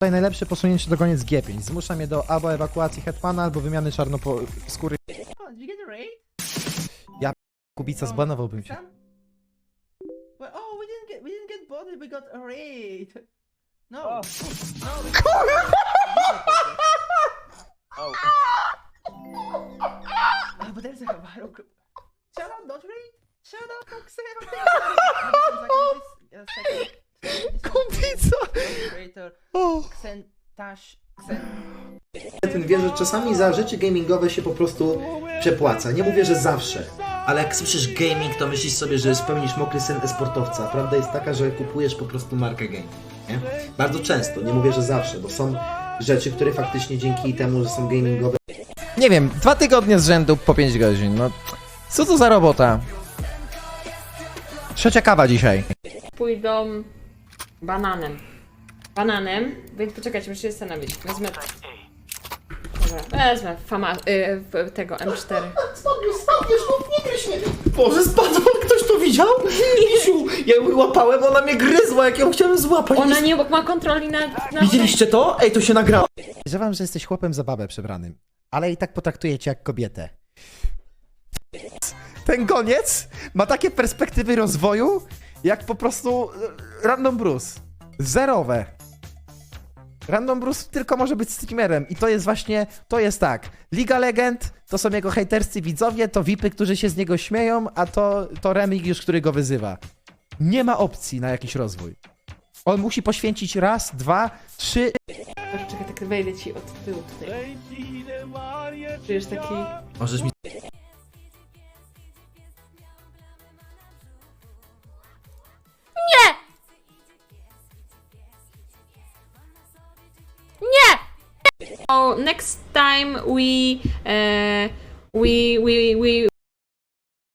Tutaj najlepsze posunięcie do koniec G5. Zmusza mnie do albo ewakuacji Hetmana, albo wymiany czarnopo... skóry. Oh, did you get a raid? Kubica zbanowałbym cię. Sam? Well, oh, we didn't get we didn't get body, we got a raid. No. No. we- Oh. Ah, but there's a viral group. Shut up, don't raid. Shut up, Oxero. Kubica! Creator O. Xentash Xen. Ten wie, że czasami za rzeczy gamingowe się po prostu przepłaca. Nie mówię, że zawsze. Ale jak słyszysz gaming, to myślisz sobie, że spełnisz mokry sen e-sportowca. Prawda jest taka, że kupujesz po prostu markę game. Nie? Bardzo często, nie mówię, że zawsze, bo są rzeczy, które faktycznie dzięki temu, że są gamingowe, Nie wiem, dwa tygodnie z rzędu po 5 godzin, no... Co to za robota? Trzecia kawa dzisiaj. pójdą bananem. Bananem, więc poczekajcie, muszę się zastanowić. Wezmę. Dobra, wezmę fama, y, tego M4. Spadniesz, spadniesz, no nie gryź mnie! Boże, spadł, ktoś to widział? Misiu, ja ją łapałem, ona mnie gryzła, jak ją chciałem złapać. Ona nie ma kontroli na. na Widzieliście to? Ej, to się nagrało. Podejrzewam, że jesteś chłopem za babę przebranym, ale i tak potraktuję cię jak kobietę. Ten goniec ma takie perspektywy rozwoju, jak po prostu e, Random Bruce. Zerowe. Random Bruce tylko może być streamerem i to jest właśnie, to jest tak. Liga Legend to są jego hejterscy widzowie, to VIPy, którzy się z niego śmieją, a to, to Remigiusz, który go wyzywa. Nie ma opcji na jakiś rozwój. On musi poświęcić raz, dwa, trzy Czekaj, tak wejdę ci od tyłu tutaj. Czujesz taki. Możesz mi... Oh, next time we. Uh, we, we, we